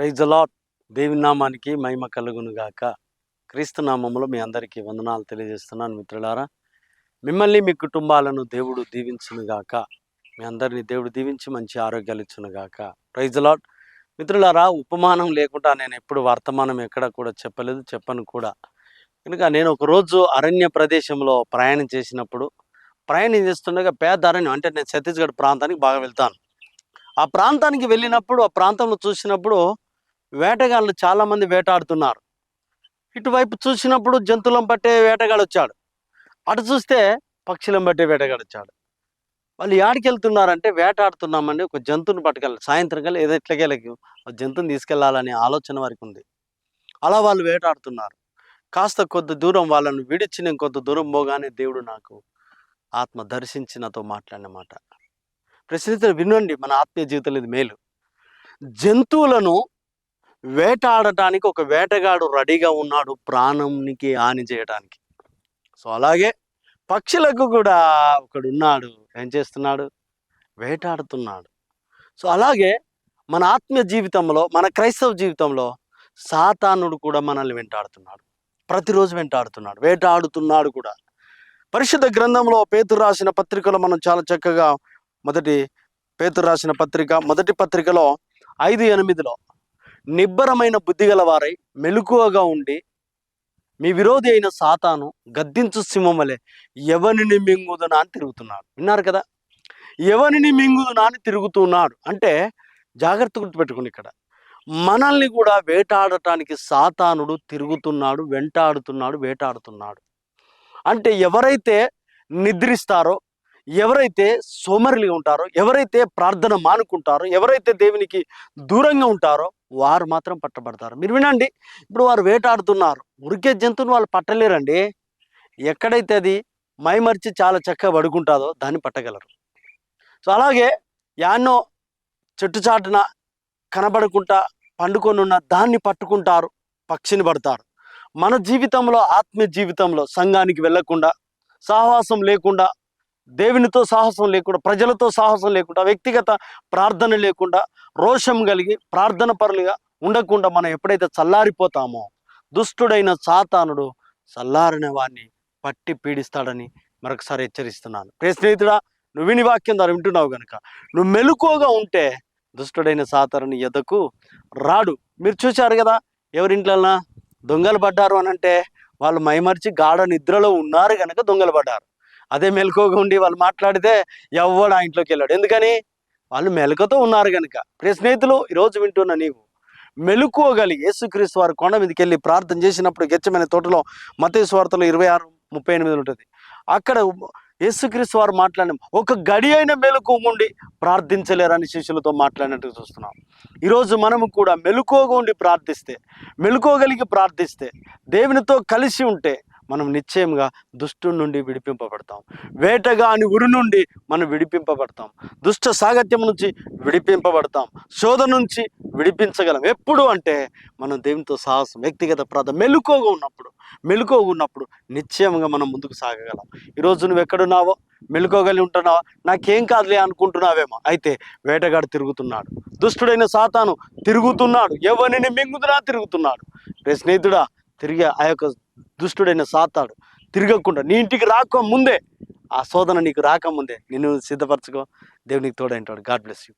Praise lot దేవి నామానికి మహిమ కలుగును గాక. క్రీస్తు నామంలో మీ అందరికీ వందనాలు తెలియజేస్తున్నాను మిత్రులారా. మిమ్మల్ని మీ కుటుంబాలను దేవుడు దీవించునుగాక మీ అందరిని దేవుడు దీవించి మంచి ఆరోగ్యాలు ఇచ్చునుగాక ప్రైజ్ లాట్ మిత్రులారా ఉపమానం లేకుండా నేను ఎప్పుడు వర్తమానం ఎక్కడ కూడా చెప్పలేదు చెప్పను కూడా. కనుక నేను ఒక రోజు అరణ్య ప్రదేశంలో ప్రయాణం చేసినప్పుడు ప్రయాణం చేస్తుండగా పేద అరణ్యం అంటే నేను ఛత్తీస్గఢ్ ప్రాంతానికి బాగా వెళ్తాను. ఆ ప్రాంతానికి వెళ్ళినప్పుడు ఆ ప్రాంతంలో చూసినప్పుడు వేటగాళ్ళు చాలామంది వేటాడుతున్నారు. ఇటువైపు చూసినప్పుడు జంతువులను పట్టే వేటగాడు వచ్చాడు. అటు చూస్తే పక్షులను పట్టే వేటగాడు వచ్చాడు. వాళ్ళు యాడికి వెళ్తున్నారంటే వేటాడుతున్నామని ఒక జంతువుని పట్టుకెళ్ళాలి. సాయంత్రం కల్లా ఏదో ఎట్లకెళ్ళకి ఆ జంతువుని తీసుకెళ్ళాలనే ఆలోచన వారికి ఉంది. అలా వాళ్ళు వేటాడుతున్నారు. కాస్త కొద్ది దూరం వాళ్ళను విడిచి నేను కొంత దూరం పోగానే దేవుడు నాకు ఆత్మ దర్శించి నాతో మాట్లాడిన ప్రశ్నితులు వినండి. మన ఆత్మీయ జీవితంలో ఇది మేలు. జంతువులను వేటాడటానికి ఒక వేటగాడు రెడీగా ఉన్నాడు ప్రాణంనికి హాని చేయడానికి సో అలాగే పక్షులకు కూడా ఒకడున్నాడు. ఏం చేస్తున్నాడు? వేటాడుతున్నాడు. సో అలాగే మన ఆత్మీయ జీవితంలో మన క్రైస్తవ జీవితంలో సాతానుడు కూడా మనల్ని వెంటాడుతున్నాడు. ప్రతిరోజు వెంటాడుతున్నాడు. వేటాడుతున్నాడు కూడా. పరిశుద్ధ గ్రంథంలో పేతురు రాసిన పత్రికలో మనం చాలా చక్కగా మొదటి పేతురు రాసిన పత్రిక మొదటి పత్రికలో ఐదు ఎనిమిదిలో నిబ్బరమైన బుద్ధి గలవారై మెలుకువగా మెలకువగా ఉండి మీ విరోధి అయిన సాతాను గద్దించు సింహమలే ఎవరిని మింగుదునా అని తిరుగుతున్నాడు. విన్నారు కదా? ఎవరిని మింగుదునా అని తిరుగుతున్నాడు. అంటే జాగ్రత్త గుర్తుపెట్టుకోండి ఇక్కడ. మనల్ని కూడా వేటాడటానికి సాతానుడు తిరుగుతున్నాడు వెంటాడుతున్నాడు వేటాడుతున్నాడు. అంటే ఎవరైతే నిద్రిస్తారో ఎవరైతే సోమరిలిగా ఉంటారో ఎవరైతే ప్రార్థన మానుకుంటారో ఎవరైతే దేవునికి దూరంగా ఉంటారో వారు మాత్రం పట్టబడతారు. మీరు వినండి ఇప్పుడు వారు వేటాడుతున్నారు. ఉరికే జంతువును వాళ్ళు పట్టలేరండి. ఎక్కడైతే అది మైమర్చి చాలా చక్కగా పడుకుంటుందో దాన్ని పట్టగలరు. సో అలాగే యాన్నో చెట్టు చాటున కనబడకుండా పండుకొని ఉన్న దాన్ని పట్టుకుంటారు పక్షిని పడతారు. మన జీవితంలో ఆత్మీయ జీవితంలో సంఘానికి వెళ్ళకుండా సాహసం లేకుండా దేవునితో సాహసం లేకుండా ప్రజలతో సాహసం లేకుండా వ్యక్తిగత ప్రార్థన లేకుండా రోషం కలిగి ప్రార్థన పరులుగా ఉండకుండా మనం ఎప్పుడైతే చల్లారిపోతామో దుష్టుడైన సాతానుడు చల్లారిన వాడిని పట్టి పీడిస్తాడని మరొకసారి హెచ్చరిస్తున్నాను. ప్రే స్నేహితుడా నువ్వు విని వాక్యం ద్వారా వింటున్నావు కనుక నువ్వు మెలుకోగా ఉంటే దుష్టుడైన సాతానుని ఎదకు రాడు. మీరు చూశారు కదా ఎవరింట్లన్నా దొంగలు పడ్డారు అని అంటే వాళ్ళు మైమరిచి గాఢ నిద్రలో ఉన్నారు కనుక దొంగలు పడ్డారు. అదే మెలకువగా ఉండి వాళ్ళు మాట్లాడితే ఎవడు ఆ ఇంట్లోకి వెళ్ళాడు. ఎందుకని? వాళ్ళు మెలకుతో ఉన్నారు కనుక ప్రియ స్నేహితులు ఈరోజు వింటున్న నీవు మెలకువగలిగి యేసుక్రీస్తు వారు కొండ మీదకి వెళ్ళి ప్రార్థన చేసినప్పుడు గెచ్చమైన తోటలో మతేశ్వార్తలో ఇరవై ఆరు ముప్పై ఎనిమిది ఉంటుంది. అక్కడ యేసుక్రీస్తు వారు మాట్లాడిన ఒక గడి అయిన మెలకు ఉండి ప్రార్థించలేరని శిష్యులతో మాట్లాడినట్టు చూస్తున్నాం. ఈరోజు మనము కూడా మెలుకోగా ఉండి ప్రార్థిస్తే మెలుకోగలిగి ప్రార్థిస్తే దేవునితో కలిసి ఉంటే మనం నిశ్చయంగా దుష్టు నుండి విడిపింపబడతాం. వేటగాని ఉరి నుండి మనం విడిపింపబడతాం. దుష్ట సాగత్యం నుంచి విడిపింపబడతాం. శోధ నుంచి విడిపించగలం. ఎప్పుడు అంటే మనం దేవునితో సాహసం వ్యక్తిగత ప్రార్థన మెలుకోగా ఉన్నప్పుడు మెలుకోగా ఉన్నప్పుడు నిశ్చయంగా మనం ముందుకు సాగగలం. ఈరోజు నువ్వు ఎక్కడున్నావో మెలుకోగలి ఉంటున్నావా? నాకేం కాదులే అనుకుంటున్నావేమో. అయితే వేటగాడు తిరుగుతున్నాడు. దుష్టుడైన సాతాను తిరుగుతున్నాడు. ఎవరిని మింగుతున్నా తిరుగుతున్నాడు. రే స్నేహితుడా తిరిగి ఆ యొక్క దుష్టుడైన సాతాడు తిరగకుండా నీ ఇంటికి రాక ముందే ఆ శోధన నీకు రాకముందే నిన్ను సిద్ధపరచుకో. దేవునికి తోడంటాడు గాడ్ బ్లెస్ యూ.